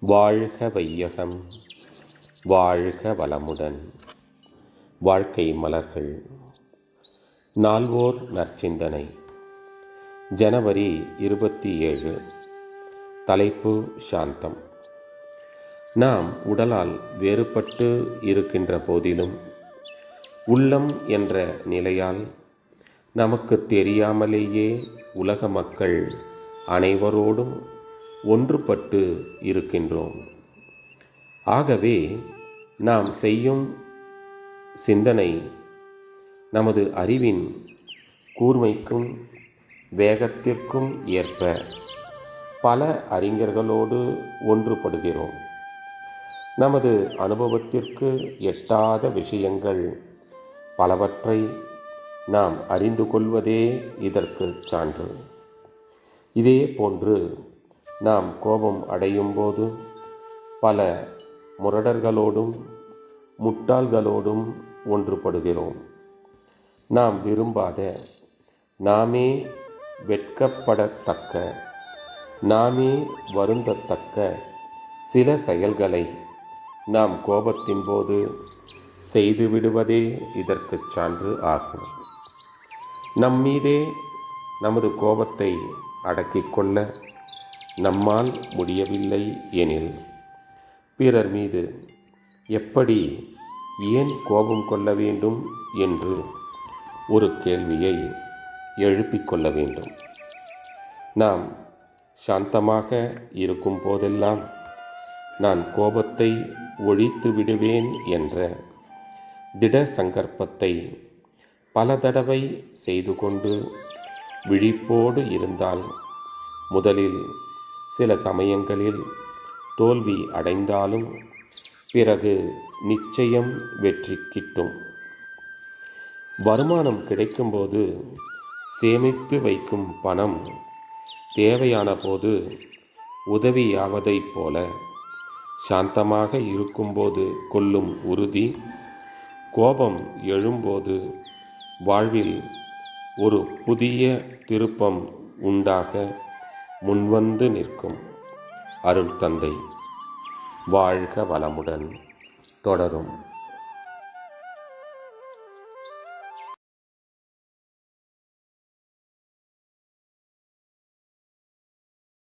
வாழ்க வையகம் வாழ்க வளமுடன். வாழ்க்கை மலர்கள். நால்வோர் நற்சிந்தனை. ஜனவரி இருபத்தி ஏழு. தலைப்பு சாந்தம். நாம் உடலால் வேறுபட்டு இருக்கின்ற போதிலும் உள்ளம் என்ற நிலையால் நமக்கு தெரியாமலேயே உலக மக்கள் அனைவரோடும் ஒன்றுபட்டு இருக்கின்றோம். ஆகவே நாம் செய்யும் சிந்தனை நமது அறிவின் கூர்மைக்கும் வேகத்திற்கும் ஏற்ப பல அறிஞர்களோடு ஒன்றுபடுகிறோம். நமது அனுபவத்திற்கு எட்டாத விஷயங்கள் பலவற்றை நாம் அறிந்து கொள்வதே இதற்கு சான்று. இதே போன்று நாம் கோபம் அடையும் போது பல முரடர்களோடும் முட்டாள்களோடும் ஒன்றுபடுகிறோம். நாம் விரும்பாத நாமே வெட்கப்படத்தக்க நாமே வருந்தத்தக்க சில செயல்களை நாம் கோபத்தின் போது செய்துவிடுவதே இதற்கு சான்று ஆகும். நம்மீதே நமது கோபத்தை அடக்கிக் கொள்ள நம்மால் முடியவில்லை எனில் பிறர் மீது எப்படி ஏன் கோபம் கொள்ள வேண்டும் என்று ஒரு கேள்வியை எழுப்பிக் கொள்ள வேண்டும். நாம் சாந்தமாக இருக்கும் போதெல்லாம் நான் கோபத்தை ஒழித்து விடுவேன் என்ற திட சங்கற்பத்தை பல தடவை செய்து கொண்டு விழிப்போடு இருந்தால் முதலில் சில சமயங்களில் தோல்வி அடைந்தாலும் பிறகு நிச்சயம் வெற்றி கிட்டும். வருமானம் கிடைக்கும்போது சேமித்து வைக்கும் பணம் தேவையான போது உதவியாவதைப் போல சாந்தமாக இருக்கும்போது கொள்ளும் உறுதி கோபம் எழும்போது வாழ்வில் ஒரு புதிய திருப்பம் உண்டாக முன்வந்து நிற்கும் அருள் தந்தை. வாழ்க வளமுடன் தொடரும்.